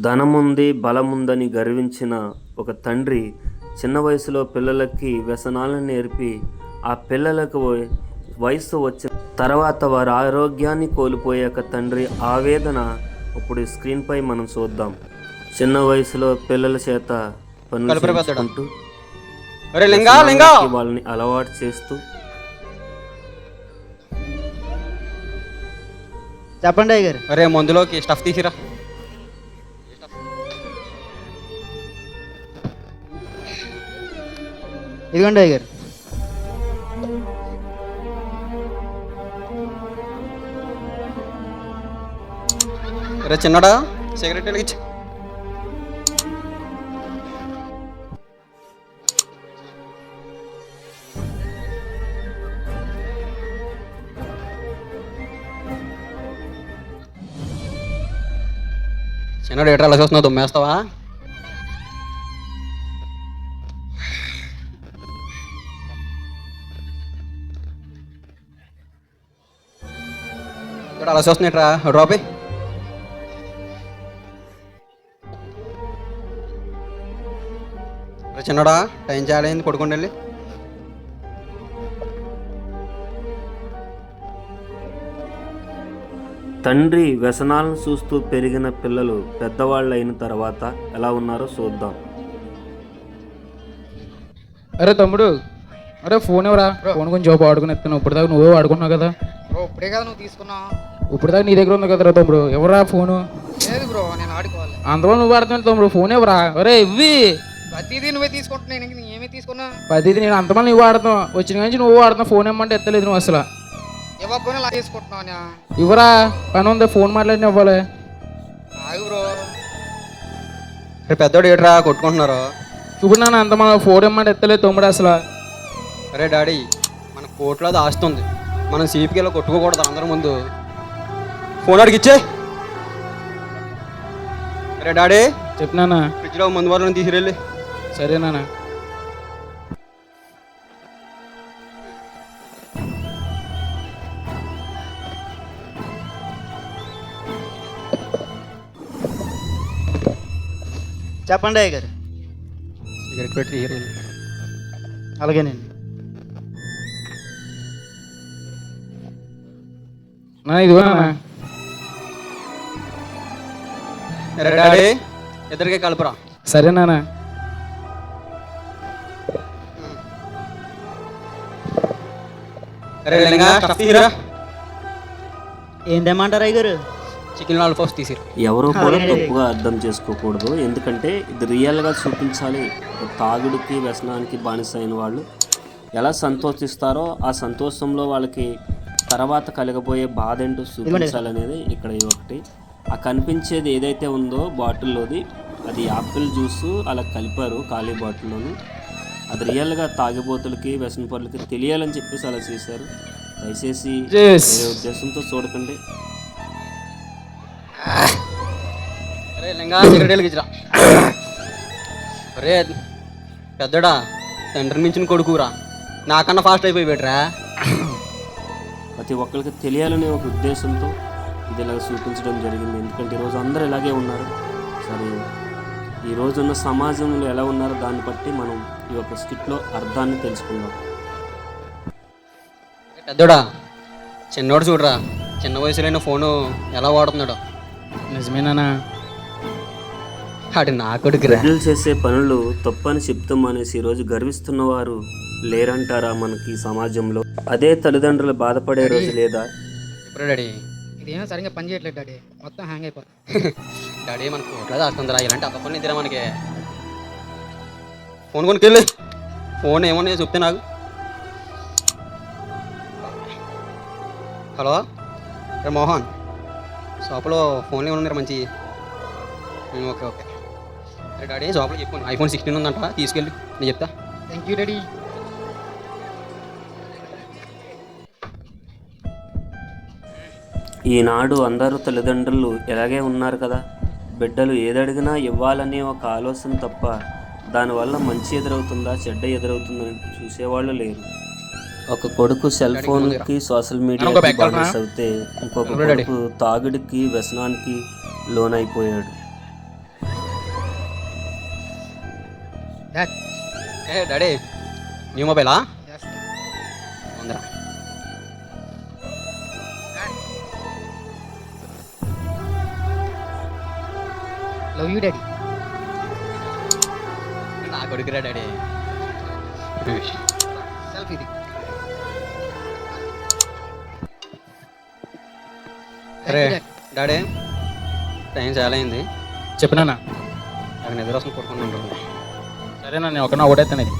ధనముంది బలముందని గర్వించిన ఒక తండ్రి చిన్న వయసులో పిల్లలకి వ్యసనాలను నేర్పి ఆ పిల్లలకు వయ- వయసు వచ్చిన తర్వాత వారి ఆరోగ్యాన్ని కోల్పోయాక తండ్రి ఆవేదన ఇప్పుడు ఈ స్క్రీన్ పై మనం చూద్దాం. చిన్న వయసులో పిల్లల చేత పనులు వాళ్ళని అలవాటు చేస్తూ. చెప్పండి అయ్య గారు ఒరే మందులోకి స్టఫ్ తీసిరా. ఇదిగోండి అయ్య గారు రే చిన్నడా సిగరెట్ వెలిగించు చిన్నడు ఎట్రా అలా చూస్తున్నావు దుమ్మేస్తావా? అలా చూస్తున్నట్రా డ్రాపే రే చిన్నడా టైం చాలా అయింది పడుకోండి వెళ్ళి. తండ్రి వ్యసనాలను చూస్తూ పెరిగిన పిల్లలు పెద్దవాళ్ళు అయిన తర్వాత ఎలా ఉన్నారో చూద్దాం. అరే తమ్ముడు అరే ఫోన్ ఎవరా? ఫోన్ కొంచెం జోబు వాడుకుని ఎత్తాను ఇప్పుడు దాకా నువ్వే వాడుకున్నావు కదా. ఇప్పుడే కదా నువ్వు తీసుకున్నావు. ఇప్పుడు దాకా నీ దగ్గర ఉంది కదరా తమ్ముడు. ఎవరా ఫోను? లేదు బ్రో నేను ఆడుకోవాలి. అందులో నువ్వు వాడుతున్నావు తమ్ముడు. ఫోన్ ఎవరా? అరే ఇవ్వి. ప్రతిదీ నువ్వే తీసుకుంటున్నావు నేను ఏమీ తీసుకున్నా? పదిది నేను అంతమంది నువ్వు వాడుతున్నావు వచ్చిన నుంచి నువ్వు వాడుతున్నావు ఫోన్ ఏమంటే ఎత్తలేదు నువ్వు అసలు. ఇవ్వకపోయినా తీసుకుంటున్నావు ఇవ్వరా? పని ఉంది? ఫోన్ మాట్లాడిన ఇవ్వాలి. ఆగు బ్రో. రే పెద్దోడు ఏట్రా కొట్టుకుంటున్నారు? ఇప్పుడు నన్ను అంతమంది ఫోన్ ఇమ్మంటే ఎత్తలేదు తమ్ముడు అసలు. అరే డాడీ మన కోట్లో అది ఆస్తుంది. మనం సీపీకి వెళ్ళి కొట్టుకోకూడదు అందరి ముందు. ఫోన్ అడిగి ఇచ్చే. అరే డాడీ. చెప్పినానా ఫ్రిడ్జ్లో ముందు వాళ్ళని తీసుకెళ్ళి. సరేనా చెప్పండి అయ్య గారు. సిగరెట్ పెట్టి తీసుకెళ్ళి. అలాగేనండి నా ఇదిగో డాడీ ఇద్దరికి కలుపురా. సరే నాన్న. చికెన్ లాలిపాప్స్ తీసిరా. ఎవరు కూడా తప్పుగా అర్థం చేసుకోకూడదు. ఎందుకంటే ఇది రియల్గా చూపించాలి. తాగుడికి వ్యసనానికి బానిస అయిన వాళ్ళు ఎలా సంతోషిస్తారో ఆ సంతోషంలో వాళ్ళకి తర్వాత కలగబోయే బాధ ఏంటో చూపించాలనేది ఇక్కడ ఒకటి. ఆ కనిపించేది ఏదైతే ఉందో బాటిల్లోది అది యాపిల్ జ్యూస్ అలా కలిపారు ఖాళీ బాటిల్లోను. అది రియల్గా తాగిబోతులకి వ్యసన పరులకి తెలియాలని చెప్పేసి అలా చేశారు. దయచేసి ఉద్దేశంతో చూడకండి. అరే పెద్దడా తండ్రి మించిన కొడుకురా. నాకన్నా ఫాస్ట్ అయిపోయి పెట్టరా ప్రతి ఒక్కరికి తెలియాలనే ఒక ఉద్దేశంతో ఇది ఇలా చూపించడం జరిగింది. ఎందుకంటే ఈరోజు అందరూ ఇలాగే ఉన్నారు. సరే ఈ రోజున్న సమాజంలో ఎలా ఉన్నారో దాన్ని బట్టి మనం ఈ యొక్క స్కిట్లో అర్థాన్ని తెలుసుకుందాం. పెద్దోడా చిన్నోడు చూడరా చిన్న వయసులోనే ఫోను ఎలా వాడుతున్నాడు. నిజమేనా ఆడు నా కొడుకురా. బిడ్డలు చేసే పనులు తప్పని చెప్తాం అనేసి ఈరోజు గర్విస్తున్న వారు లేరంటారా మనకి ఈ సమాజంలో? అదే తల్లిదండ్రులు బాధపడే రోజు లేదా? ఇప్పుడు డాడీ? ఇదేమో సరిగ్గా పని చేయట్లేదు డాడీ. మొత్తం హ్యాంగ్ అయిపోతుంది డాడీ మనకు కోట్లా దాస్తుందిరా ఇలాంటి పని ఇద్దరా మనకి ఫోన్ కొనుకెళ్ళి ఫోన్ ఏమన్నా చెప్తే నాకు. హలో రే మోహన్. షాప్లో ఫోన్లు ఏమన్నా మంచి? Okay okay. డాడీ షాప్లో చెప్పాను ఐఫోన్ సిక్స్టీన్ ఉందంట తీసుకెళ్ళి. నేను చెప్తా. Thank you daddy. ఈనాడు అందరూ తల్లిదండ్రులు ఇలాగే ఉన్నారు కదా. బిడ్డలు ఏదడిగినా ఇవ్వాలనే ఒక ఆలోచన తప్ప దానివల్ల మంచి ఎదురవుతుందా చెడ్డ ఎదురవుతుందని చూసేవాళ్ళు లేరు. ఒక కొడుకు సెల్ ఫోన్కి సోషల్ మీడియాకి బానిస అవుతే ఇంకొక కొడుకు తాగుడికి వ్యసనానికి లోనైపోయాడు. డాడీ మొబైలా? లవ్ యూ డాడీ నా కొడుకురా డాడీ. సెల్ఫీ అరే డాడీ టైం చాలా అయింది. చెప్పినా నాకు నిద్ర వస్తుంది పడుకుంటుంటాను సరేనా నేను ఒకనా ఒకటేస్తాను ఇది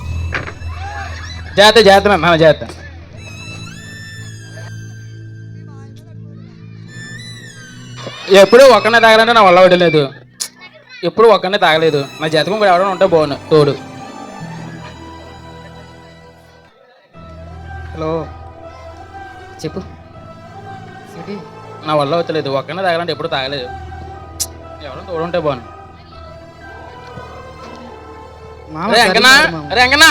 జాగ్రత్త జాగ్రత్త నాన్న జాగ్రత్త. ఎప్పుడు ఒక్కనే తాగాలంటే నా వల్ల వడలేదు ఎప్పుడు ఒక్కనే తాగలేదు. నా జాతకం కూడా ఎవరైనా ఉంటే బాగుండు. తోడు. హలో. చెప్పు. సిటీ నా వల్ల అవుతలేదు. ఒక్కనే తాగాలంటే ఎప్పుడు తాగలేదు. ఎవరైనా తోడు ఉంటే బాగుండు. అరే అంకనా?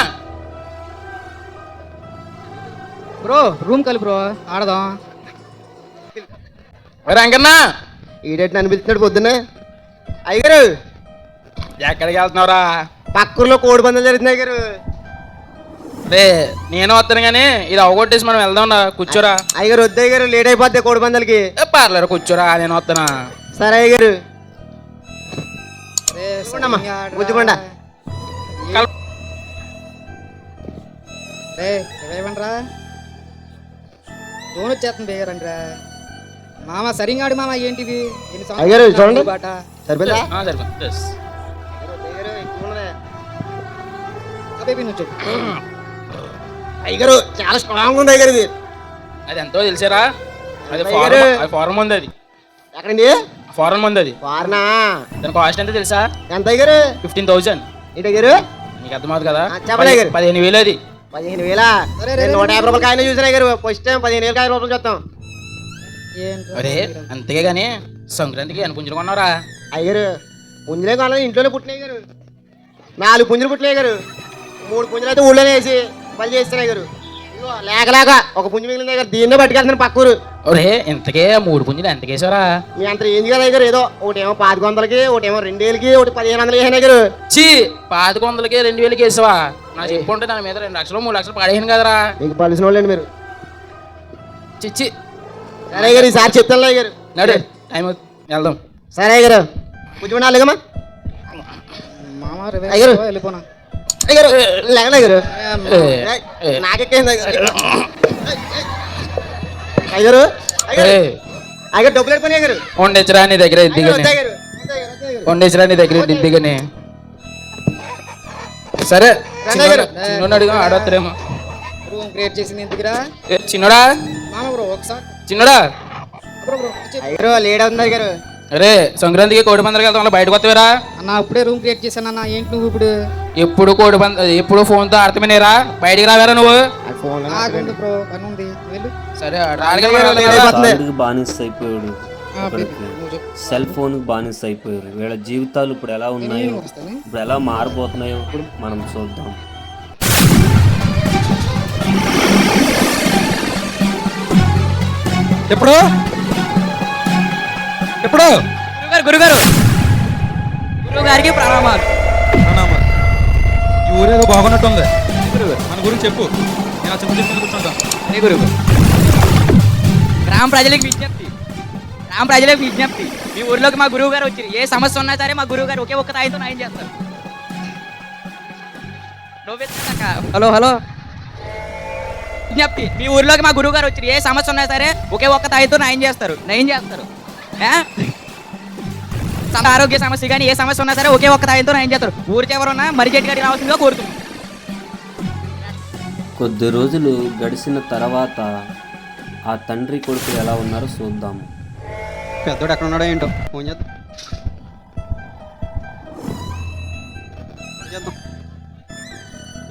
బ్రో రూమ్ కలి బ్రో. ఆడదాం. అరే అంకన్నా ఈడేటి అనిపిస్తున్నాడు పొద్దున్నే? అయ్యగారు! ఎక్కడికి వెళ్తున్నావురా? పక్కూర్లో కోడి పందాలు జరుగుతున్నాయి గారు రే నేను వస్తాను కానీ ఇది అవగొట్టేసి మనం వెళ్దాం కూర్చోరా. అయ్యగారు వద్దయ్య గారు లేట్ అయిపోద్ది కోడి పందాలకి ఏ పార్లర్ కూర్చోరా నేను వస్తానా. సరే అయ్యగారు. వచ్చేస్తుంది బేగరండిరా మామ సరిగా ఆడు మామ ఏంటిది? ఎన్ని సంవత్సరాలు అయ్యగారు, చూడండి. బాట? సరిపోయిందా? ఆ, సరిపోయింది. చాలా స్ట్రాంగ్ ఉంది అయ్యగారు ఇది. అది ఎంతో తెలిసారా? అది. ఫారెన్ అది ఫారెన్ మంది అది. ఎక్కడండి? ఫారెన్ మంది అది. వారనా దాని కాస్ట్ ఎంత తెలుసా? ఎంత అయ్యగారు? ఫిఫ్టీన్ థౌసండ్ ఏంటి అయ్యగారు? నీకు అర్థమవుతుంది కదా? ఆ, చెప్పలే పది- గారు. పదిహేను వేలు అది. పదిహేను వేల? నూట యాభై రూపాయలు కాయలు చూసాను అయ్యగారు. ఫస్ట్ టైం పదిహేను వేలు కాయలు రూపాయలు చూస్తాం. అరే అంతే కానీ సంక్రాంతికి అనుకుంటున్నారా అయ్యగారు పుంజులే కావాలి ఇంట్లోనే పుట్టినాయి గారు. నాలుగు పుంజులు పుట్టినాయి గారు. మూడు పుంజులు అయితే ఊళ్ళోనే వేసి పని చేస్తున్నాయి గారు. ఇదిగో లేక లేక ఒక పుంజు మిగిలింది గారు దీన్నే పట్టుకెళ్తున్నాను పక్కూరు. ఒరే ఇంతకే మూడు పుంజులు ఎంతకేసారా మీ అంత ఏం కదా అయ్యారు ఏదో ఒకటేమో పాతిక వందలకి ఒకటేమో రెండేళ్ళకి ఒకటి పదిహేను వందలకి వేసాను గారు. చీ పాతిక వందలకి రెండు వేలకి వేసావా? నా చెప్పు ఉంటే దాని మీద రెండు లక్షలు మూడు లక్షలు పడేయను కదరా. మీకు పలిసిన వాళ్ళండి మీరు చిచ్చి సరే గారు ఈసారి చెప్తాను గారు నడు టైం. వెళ్దాం. సరే గారు పుంజు అలాగమ్మా మామ అయ్యగారు. వెళ్ళిపోనా? అయ్యారు లేకలే గారు ఏ, ఏ. నాకెక్కింది అయ్యారు ఏ, అయ్యారు డబ్బులు ఉండొచ్చురా నీ దగ్గర. ఉండేసిరా నీ దగ్గర దిద్దిగానే సరే రంగయ్య గారు. చిన్న అడిగా ఆడొత్తరేమో రూమ్ క్రియేట్ చేసింది ఎందుకురా చిన్నడా? చిన్నడా? అవుతుంది గారు అరే సంక్రాంతికి కోడి పందాలకి వెళ్తాం అలా బయటకు వస్తావేరా? అన్న ఇప్పుడే రూమ్ క్రియేట్ చేశాను అన్న. ఏంటి నువ్వు ఇప్పుడు? ఎప్పుడు కోడి పంద ఎప్పుడు ఫోన్తో ఆడతామేనేరా? బయటికి రావేరా నువ్వు? ఫోన్ బ్రో పని ఉంది. వెళ్ళు. సరే బానిస అయిపోయాడు సెల్ ఫోన్కి బానిస అయిపోయారు వీళ్ళ జీవితాలు ఇప్పుడు ఎలా ఉన్నాయో? ఇప్పుడు ఎలా మారిపోతున్నాయో మనం చూద్దాం. ఎప్పుడు? ఎప్పుడు? గురుగారు గురుగారు. గురుగారికి ప్రణామాలు. ప్రణామాలు. ఈ ఊరేదో బాగున్నట్టుంది. మన గురించి చెప్పు. నేను ఆ చింత చెట్టు కూర్చుంటాం. అదే గురువు గ్రామ ప్రజలకు విజ్ఞప్తి. గ్రామ ప్రజలకు విజ్ఞప్తి. మీ ఊర్లోకి మా గురువు గారు వచ్చారు ఏ సమస్య ఉన్నా సరే మా గురువు గారు ఒకే ఒక్క తాయితో న్యాయం చేస్తారు. Hello hello. విజ్ఞప్తి. మీ ఊర్లోకి మా గురువు గారు వచ్చారు ఏ సమస్య ఉన్నా సరే ఒకే ఒక్క తాయితో న్యాయం చేస్తారు. నయం చేస్తారు. ఆరోగ్య సమస్య కానీ ఏ సమస్య ఉన్నా సరే ఒకే ఒక్క తాయితో నయం చేస్తారు? ఊరికి ఎవరున్నా మరి చెట్టు గడి రావాల్సిందిగా కోరుతున్నాం కొద్ది రోజులు గడిచిన తర్వాత ఆ తండ్రి కొడుకులు ఎలా ఉన్నారో చూద్దాము పెద్దోడు ఎక్కడ ఉన్నాడో ఏంటో? ఫోన్ చేద్దాం. చేద్దాం.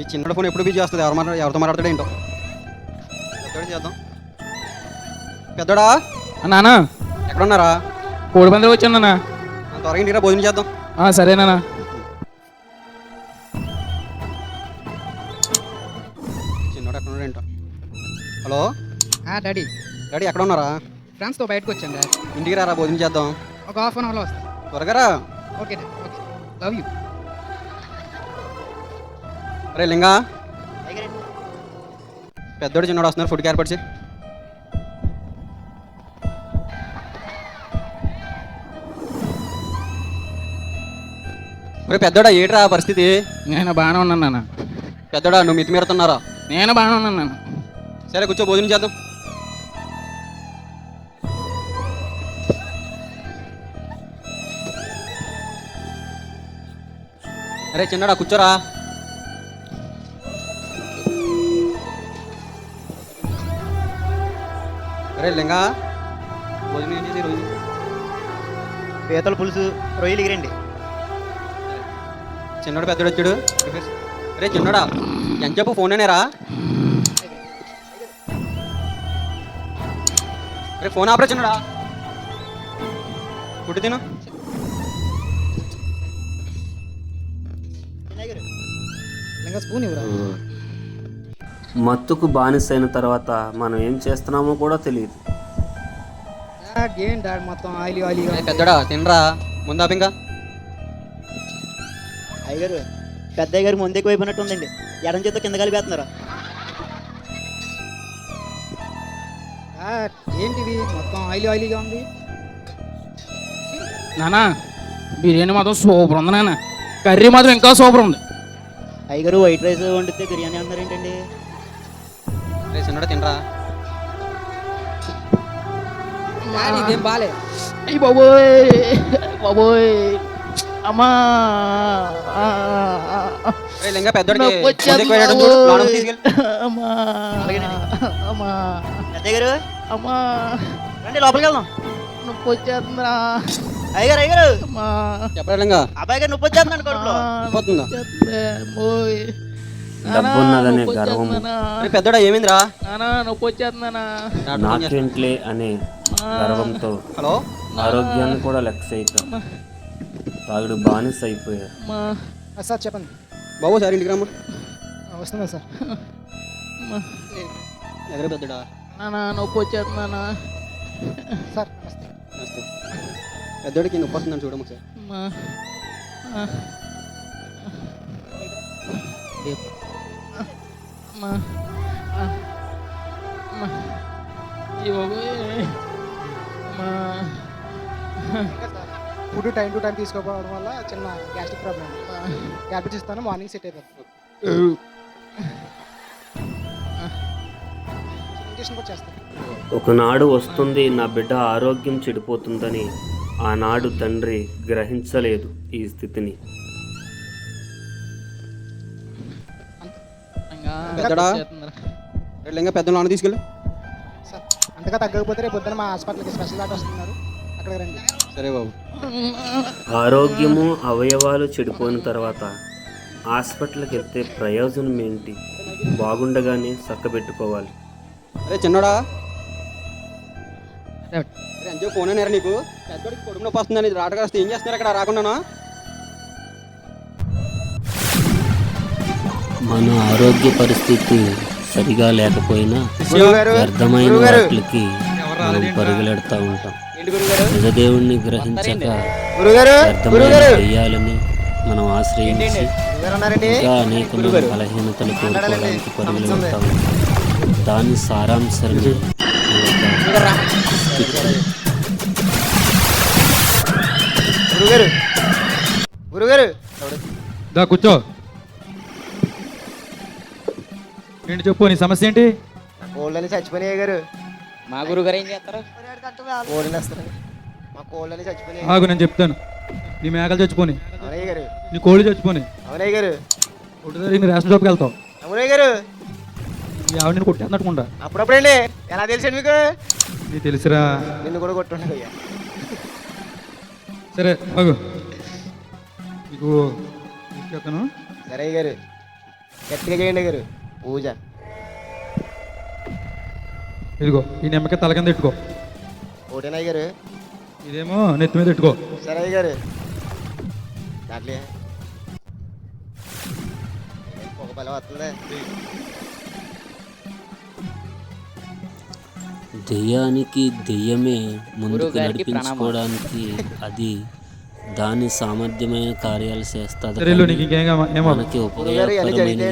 ఈ చిన్నోడు ఫోన్ ఎప్పుడు బిజీ వస్తుంది ఎవరు మాట్లాడు ఎవరితో మాట్లాడతాడు ఏంటో? పెద్దోడు చేద్దాం. పెద్దోడా? నానా? ఎక్కడ ఉన్నారా కోడి పందాలు వచ్చాను నాన్న. అంత త్వరగా ఇంటికి రా, భోజనం చేద్దాం. ఆ, సరే నాన్న. చిన్నోడు ఎక్కడ ఏంటో. హలో? ఆ డాడీ. డాడీ ఎక్కడ ఉన్నారా ఫ్రెండ్స్తో బయటకు వచ్చాను డాడ్. ఇంటికి రారా భోజనం చేద్దాం. ఒక హాఫ్ అన్ అవర్లో వస్తాను త్వరగా రా. Okay dad. Okay. Love you రే లింగా. పెద్దోడు చిన్నోడు వస్తున్నారు ఫుడ్కి ఏర్పాటు చేయి. రే పెద్దోడా ఏట్రా పరిస్థితి? నేను బాగానే ఉన్నాను నాన్న. పెద్దోడా నువ్వు మితిమీరుతున్నారా నేను బాగానే ఉన్నాను నాన్న. సరే కూర్చో భోజనం చేద్దాం. అరే చిన్నడా కూర్చోరా. అరే లింగా భోజనం ఏం చేసి రోజు పీతల పులుసు రొయ్యలు ఎగిరండి. చిన్నోడు పెద్దోడు వచ్చాడు. అరే చిన్నోడా ఎంత చెప్పు ఫోన్ అనేరా. అరే ఫోన్ ఆపరా చిన్నోడా. ఫుడ్ తిను. స్పూన్ ఇవ్వరా? మత్తుకు బానిసైన తర్వాత మనం ఏం చేస్తున్నామో కూడా తెలియదు. ఏం డాడ్ మొత్తం ఆయిలీ ఆయిలీగా అరే పెద్దోడా తినరా. ముందాపు ఇంకా. అయ్యగారు పెద్ద అయ్యగారు ముందు ఎక్కువ అయిపోయినట్టు ఉందండి. ఎడం చేత కింద కలిపేస్తున్నారు ఏంటిది? మొత్తం ఆయిలీ ఆయిలీగా ఉంది. నానా బిర్యానీ మాత్రం సూపర్ ఉంది నాన్న కర్రీ మాత్రం ఇంకా సూపర్ ఉంది. అయ్యగారు వైట్ రైస్ వండితే బిర్యానీ అన్నారు ఏంటండి? అరే చిన్నోడా తినరా? ఇదేం బాలే. అయ్యి బాబోయ్ బాబోయ్. అమ్మా. లింగా పెద్దోడికి చూడు లోనకి తీసుకెళ్ళి. అమ్మా. అమ్మా. పెద్ద అయ్యగారు అమ్మా. రండి లోపలికి వెళ్దాం. నొప్పి వచ్చేస్తుందిరా. అయ్యగారు అయ్యగారు. అమ్మా. చెప్పరా లింగా? అబ్బాయి గారు నొప్పి వచ్చేస్తున్నాడు కడుపులో. పోతుందా పోయ్ డబ్బున్నదనే గర్వము అరే పెద్దోడా ఏమైందిరా? నానా నొప్పి వచ్చేస్తుందనా. నాకేంట్లే అనే గర్వంతో హలో? ఆరోగ్యాన్ని కూడా లెక్క చేయక తాగుడు బానిస అయిపోయారు అమ్మా సార్ చెప్పండి. బాబు సార్ ఇంటికి రమ్మ. ఆ, వస్తున్నా సార్. అమ్మా ఎదురు పెద్దడా? నానా నొప్పి వచ్చేస్తుందనా సార్ నమస్తే. నమస్తే. పెద్దోడికి నొప్పి వస్తుందని చూడము సార్. అమ్మా ఆ. అమ్మా ఆ. అమ్మా అయ్య బాబోయ్ అమ్మా ఫుడ్ టైం టు టైం తీసుకోకపోవడం వల్ల చిన్న గ్యాస్ట్రిక్ ప్రాబ్లం ట్యాబ్లెట్స్ ఇస్తాను మార్నింగ్ సెట్ అయిపోతుంది ఇంజక్షన్ కూడా చేస్తాను. ఒకనాడు వస్తుంది నా బిడ్డ ఆరోగ్యం చెడిపోతుందని ఆనాడు తండ్రి గ్రహించలేదు ఈ స్థితిని. ఇంకా పెద్ద లోన తీసుకెళ్ళు. సార్ అంతగా తగ్గకపోతే రేపు పొద్దున మా హాస్పిటల్కి స్పెషల్ డాక్టర్ వస్తున్నారు. అక్కడికి రండి. సరే బాబు. ఆరోగ్యము అవయవాలు చెడిపోయిన తర్వాత హాస్పిటల్కి వెళ్తే ప్రయోజనం ఏంటి? బాగుండగానే చక్కబెట్టుకోవాలి. అరే చిన్నోడా. అరే అంజో ఫోన్ అయినారా నీకు? పెద్దోడికి కొడుకు నొప్పి వస్తుందని రాటగా వస్తే ఏం చేస్తున్నారు అక్కడ రాకుండానా? మన ఆరోగ్య పరిస్థితి సరిగా లేకపోయినా వ్యర్థమైన గురువుగారు. వాటికి మనం పరుగులెడతా ఉంటాం. నిజదేవుణ్ణి గ్రహించక గురుగారు వ్యర్థమైన గురుగారు. దయ్యాలని మనం ఆశ్రయించి ఇంకా అనేకమైన బలహీనతలు కోరుకోవడానికి పరుగులు పెడతా ఉంటాం దాని సారాంశాన్ని దా కూర్చో. ఏంటి చెప్పు నీ సమస్య ఏంటి? చచ్చిపోయినాయి గారు మా గురుగారు ఏం చేస్తారు? మా కోళ్ళని చచ్చిపోయినాయి. ఆగు నేను చెప్తాను. నీ మేకలు చచ్చిపోని. అవునయ్య గారు. నీ కోళ్ళు చచ్చిపోని. అవునయ్య గారు. ఒకటిసారి నీ రేషన్ షాప్కి వెళ్తావు. అవునయ్య గారు. ఈ ఆవిడ నేను కొట్టేస్తున్నట్టుకుండా అప్పుడప్పుడండి ఎలా తెలిసాడు మీకు? నీకు తెలుసురా. నిన్ను కూడా కొట్టుండదు అయ్యా. సరే ఆగు. నీకు చెప్తాను. సరే అయ్య గారు. గట్టిగా చేయండి అయ్య గారు. పూజ. ఇదిగో ఈ నిమ్మకాయ తల కింద పెట్టుకో. గారు ఇదేమో నెత్తి మీద పెట్టుకో. సరే గారు దాంట్లో ఒక బలం వస్తుందా. దెయ్యానికి దెయ్యమే ముందుకు నడిపించుకోవడానికి అది దాని సామర్థ్యమైన కార్యాలు చేస్తుంది. మనకి ఉపయోగకరమైన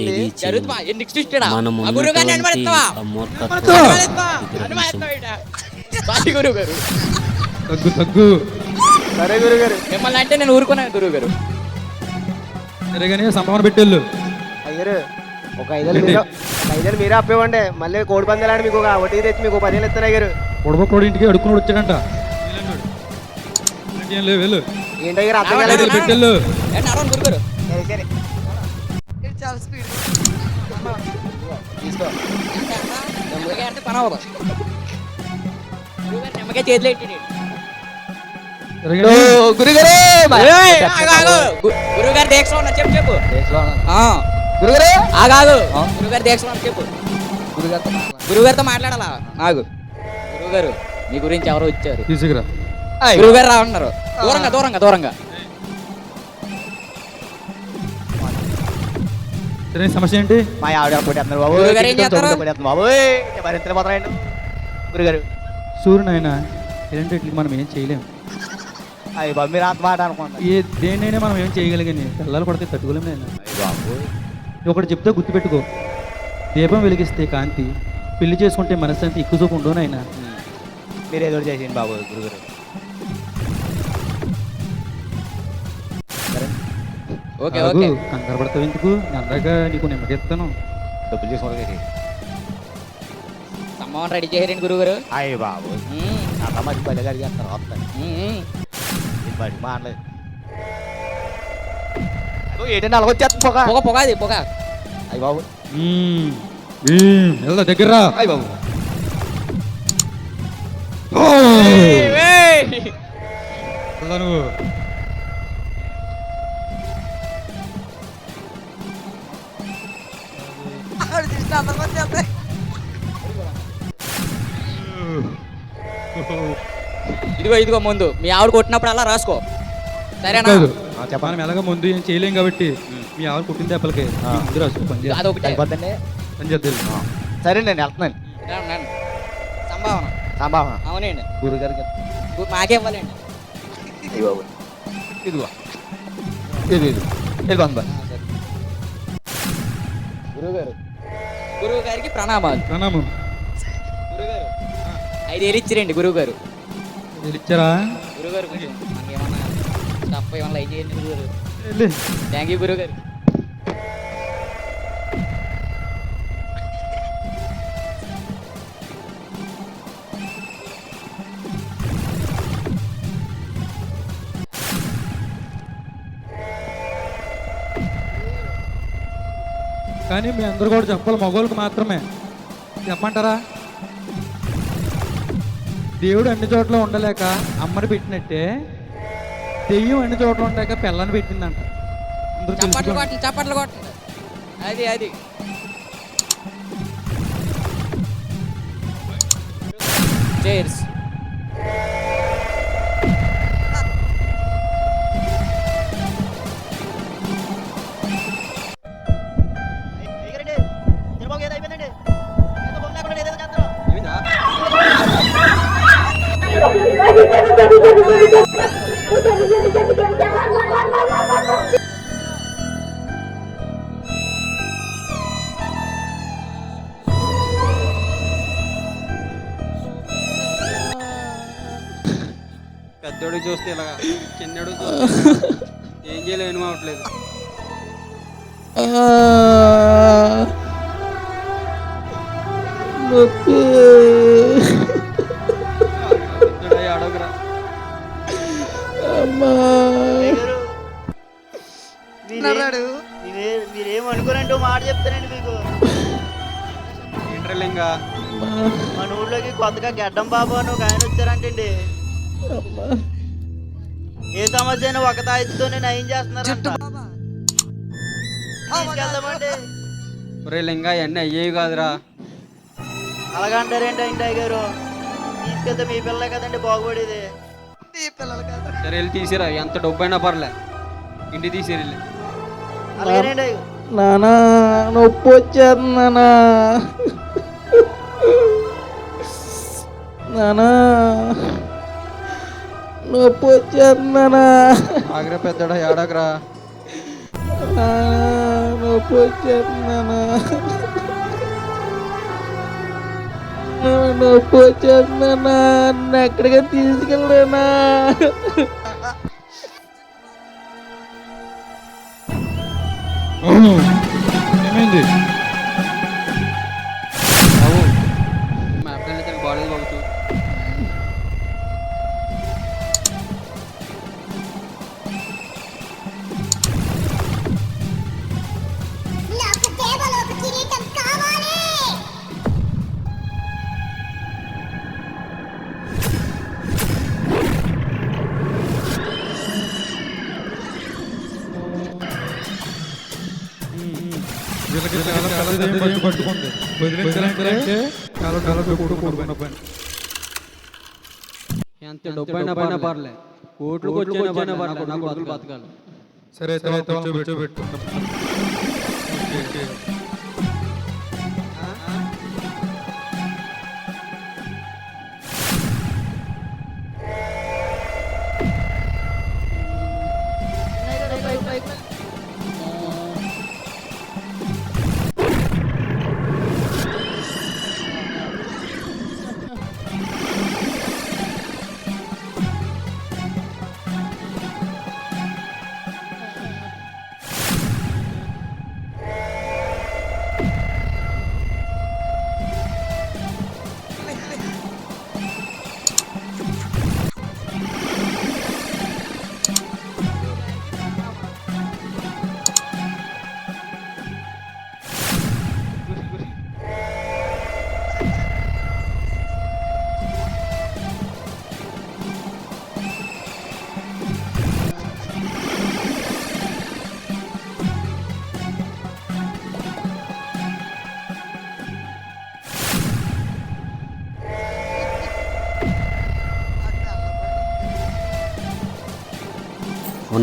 మనం గారు తగ్గు తగ్గు. సరే గురుగారు. మిమ్మల్ని అంటే నేను ఊరుకున్నాను గారు సరే కానీ సంభావన పెట్టేళ్ళు. అయ్యారు ఒక ఐదేళ్ళు మీరు ఐదేళ్ళు మీరే అప్పేవ్వండి మళ్ళీ కోడి పందాలని మీకు ఒక ఒకటి తెచ్చి మీకు పదివేలు ఇస్తాను అయ్యారు పొడవకోడు ఇంటికి అడుక్కుని వచ్చాడంట. వెళ్ళు. ఏంటి అర్థం. కాలేదు పెట్టెళ్ళు. తీసుకో. పని అవ్వదు నిమ్మకాయ చేతిలో ఎట్టి దీక్షలో ఉన్నా చెప్పు చెప్పు. గురుగారు ఆగాగు గురువు గారు దీక్షలో ఉన్నా చెప్పు. గురువు గారితో మాట్లాడాలా? ఆగు. గురువు గారు మీ గురించి ఎవరో వచ్చారు తీసుకురా. గురువు గారు రావన్నారు. దూరంగా దూరంగా దూరంగా. సమస్య ఏంటి? మా ఆవిడ కొట్టేస్తున్నారు బాబు. గురుగారు ఏం చేస్తారు? కొట్టేస్తున్నారు బాబు. భరించలే పోతారండి? గురుగారు సూర్యుడు ఆయన ఏంటంటే ఇట్లా మనం ఏం చేయలేము అయ్యి బాబు మీరు అనుకుంటా ఏ దేన్నైనా మనం ఏం చేయగలిగాని పిల్లలు కొడితే తట్టుకోలేము నేను ఒకటి చెప్తే గుర్తుపెట్టుకో. దీపం వెలిగిస్తే కాంతి పెళ్ళి చేసుకుంటే మనశ్శాంతి ఎక్కువ చూపు ఉండవు నాయన. మీరు ఏదో ఒకటి చేసేయండి బాబు గురుగారు ఓకే ఓకే. కంగారు పడతావు ఎందుకు? అందాక నీకు నిమ్మకిస్తాను డబ్బులు చేసుకోవాలి సమ్మవన్ రెడీ చేయండి గురువు గారు అయ్యి బాబు చాలా మంది పల్లె గారికి చేస్తారు వస్తాను బడి మానలేదు. ఏంటంటే అలాగ వచ్చేస్తుంది పొగ. పొగ పొగ అది పొగ. అయ్యి బాబు వెళ్దా దగ్గర. అయ్యి బాబు నువ్వు. ఇదిగో ఇదిగో ముందు. మీ ఆవిడ కొట్టినప్పుడు అలా రాసుకో. సరేనా? కాదు. మనం ఎలాగ ముందు ఏం చేయలేం కాబట్టి మీ ఆవిడ పుట్టిన దెబ్బలకి ముందు రాసుకో పని చేయాలి. అదొకటి. అయిపోద్దండి పని చేద్దాం. సరే నేను వెళ్తున్నాను. సంభావన. సంభావన. అవునండి. గురుగారికి గు- మాకే ఇవ్వాలండి. ఇదిగో. ఇది ఇది. వెళ్ళిపోతుంది బాయ్ గురుగారు. గురువు గారికి ప్రణామాలు. ప్రణామం. గురుగారు ఐదేళ్ళు ఇచ్చిరండి గురువు గారు వీళ్ళు ఇచ్చారా? గురువు గారు కొంచెం మనకేమన్నా తప్ప ఏమన్నా లైక్ చేయండి గురువు గారు వెళ్ళి. థ్యాంక్ యూ గురువు గారు కానీ మీ అందరూ కూడా చెప్పాలి మగవాళ్ళకి మాత్రమే. చెప్పంటారా దేవుడు అన్ని చోట్ల ఉండలేక అమ్మని పెట్టినట్టే దెయ్యం అన్ని చోట్ల ఉండలేక పిల్లని పెట్టిందంట. అందరూ చప్పట్లు తెలుసుకోండి. కొట్టండి చప్పట్లు కొట్టండి అది అది. చేర్స్ పెద్దోడు చూస్తే ఇలా చిన్నోడు ఏం చేయలేను అవట్లేదు అడగరా మీరే- మీరే- ఓ మాట చెప్తానండి మీకు. ఏంట్రల్ ఇంకా మన ఊళ్ళోకి కొత్తగా గడ్డం బాబు అని ఒక ఆయన వచ్చారంటండి. ఏ సమస్య అయినా ఒక తాయితోనే నయం చేస్తున్నారంట. తీసుకెళ్దామండి. ఒరే లింగా ఇవన్నీ అయ్యేవి కాదురా. అలాగంటారేంటి ఏంటి అయ్యగారు తీసుకెళ్తే మీ పిల్లలే కదండి బాగుపడేది. సరే వెళ్ళి తీసిరా. ఎంత డబ్బు అయినా పర్లే. ఇంటి తీసిరు నానా నొప్పి వచ్చేస్తుందనా నానా. నొప్పి వచ్చేస్తుందనా ఆగ్రా పెద్దడా ఏడాగ్రా? నొప్పి వచ్చేస్తున్నానా నొప్పి వచ్చేస్తున్నానా నన్ను ఎక్కడికి తీసుకెళ్ళానా Mm. పట్టుకుంది వదిలించాలంటే చాలా చాలా పెట్టుకుంటూ కూడుకున్న పని ఎంత డబ్బైనా పైన పర్లే. కోట్లకు వచ్చైనా పైన పర్లే. నా కొడుకులు బతకాలి. సరే సరే కూర్చోబెట్టు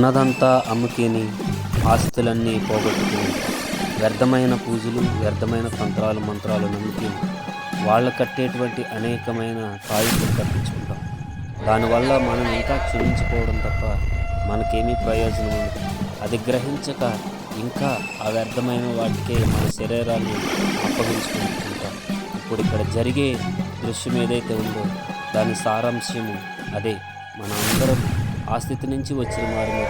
ఉన్నదంతా అమ్ముకేని ఆస్తులన్నీ పోగొట్టుకుని వ్యర్థమైన పూజలు వ్యర్థమైన తంత్రాలు మంత్రాలు నమ్మికి వాళ్ళు కట్టేటువంటి అనేకమైన తాయితులు కట్టించుకుంటాం. దానివల్ల మనం ఇంకా క్షమించుకోవడం తప్ప మనకేమీ ప్రయోజనం ఉండదు అది గ్రహించక ఇంకా ఆ వ్యర్థమైన వాటికే మన శరీరాన్ని అప్పగించుకుంటుంటాం. ఇప్పుడు ఇక్కడ జరిగే దృశ్యం ఏదైతే ఉందో దాని సారాంశము అదే. మన అందరం ఆ స్థితి నుంచి వచ్చిన వారిని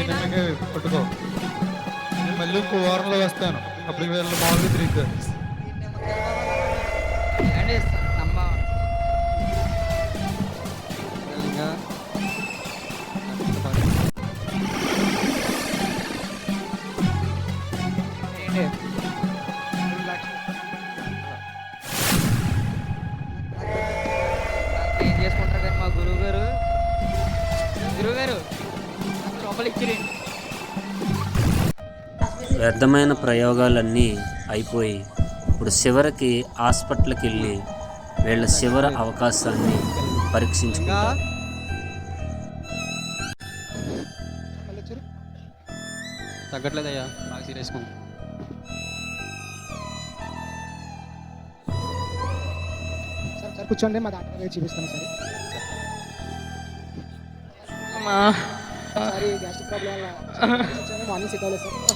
ఇదిగో పట్టుకో. మళ్ళీ ఇంకో వారంలో వస్తాను. అప్పటికి వీళ్ళు మామూలుగా తిరుగుతారు వ్యర్థమైన ప్రయోగాలన్నీ అయిపోయి ఇప్పుడు చివరికి హాస్పిటల్కి వెళ్ళి వీళ్ళ చివరి అవకాశాన్ని పరీక్షించుకుంటారు. తగ్గట్లేదయ్యా బాగా సీరియస్ ఉంది. సార్ సార్ కూర్చోండి మా డాక్టర్ గారు చూపిస్తాను సరే. అమ్మా. సారీ గ్యాస్ట్రిక్ ప్రాబ్లం వల్ల మార్నింగ్ సిక్ అవ్వలేదు సార్.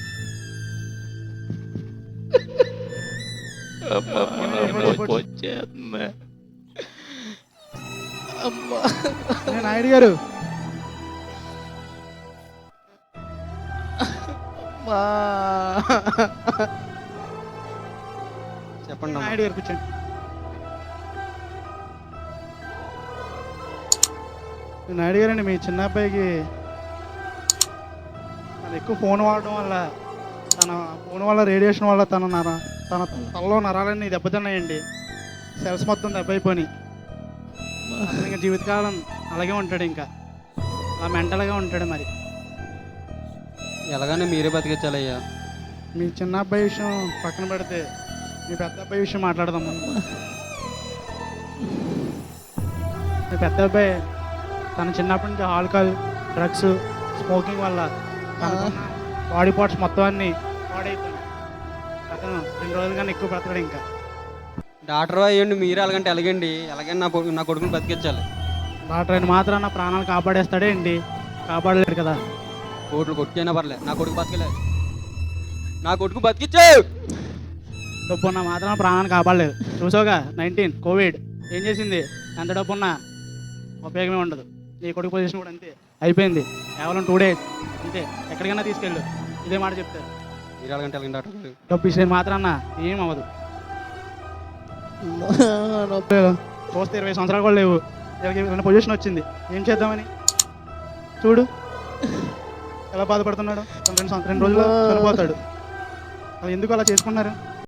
వచ్చేస్తుంది అమ్మా నేను నాయుడు గారు చెప్పండి. నాయుడు గారు కూర్చోండి నాయుడు గారండి మీ చిన్న అబ్బాయికి ఎక్కువ ఫోన్ వాడడం వల్ల తన ఫోన్ వల్ల రేడియేషన్ వల్ల తన తన తలలో నరాలన్నీ దెబ్బతిన్నాయండి. సెల్స్ మొత్తం దెబ్బైపోయి ఇంకా జీవితకాలం అలాగే ఉంటాడు ఇంకా. అలా మెంటల్గా ఉంటాడు మరి. ఎలాగైనా మీరే బతికించాలయ్యా మీ చిన్న అబ్బాయి విషయం పక్కన పెడితే మీ పెద్ద అబ్బాయి విషయం మాట్లాడదాం. మీ పెద్ద అబ్బాయి తన చిన్నప్పటి నుంచి ఆల్కహాల్ డ్రగ్స్ స్మోకింగ్ వల్ల తనకున్న బాడీ పార్ట్స్ మొత్తం అన్ని పాడైపోయినాయి. అతను రెండు రోజులు కానీ ఎక్కువ బ్రతకడు ఇంకా. డాక్టర్ అయ్యండి మీరే ఎలాగంటే ఎలాగండి. ఎలాగైనా నా కొ- నా కొడుకుని బతికించాలి. డాక్టర్ అయిన మాత్రాన ప్రాణాలు కాపాడేస్తాడే అండి కాపాడలేడు కదా. కోట్లు కొట్టైనా పర్లేదు. నా కొడుకు బతకలేదు. నా కొడుకు బతికించావు డబ్బు ఉన్న మాత్రం ప్రాణాన్ని కాపాడలేదు. చూసావుగా నైన్టీన్ కోవిడ్ ఏం చేసింది? ఎంత డబ్బు ఉన్నా ఉపయోగమే ఉండదు. నీ కొడుకు పొజిషన్ కూడా అంతే. అయిపోయింది. కేవలం టూ డేస్ అంతే. ఎక్కడికైనా తీసుకెళ్ళు. ఇదే మాట చెప్తారు. ఎలాగండి డాక్టర్ గారు డబ్బు ఇచ్చిన మాత్రాన ఏం అవ్వదు. చూస్తే ఇరవై సంవత్సరాలు కూడా లేవు. వీళ్ళకి పొజిషన్ వచ్చింది. ఏం చేద్దామని? చూడు. ఎలా బాధపడుతున్నాడు? రెండు సంవత్సరం రెండు రోజుల్లో చనిపోతాడు. అది ఎందుకు అలా చేసుకున్నారు?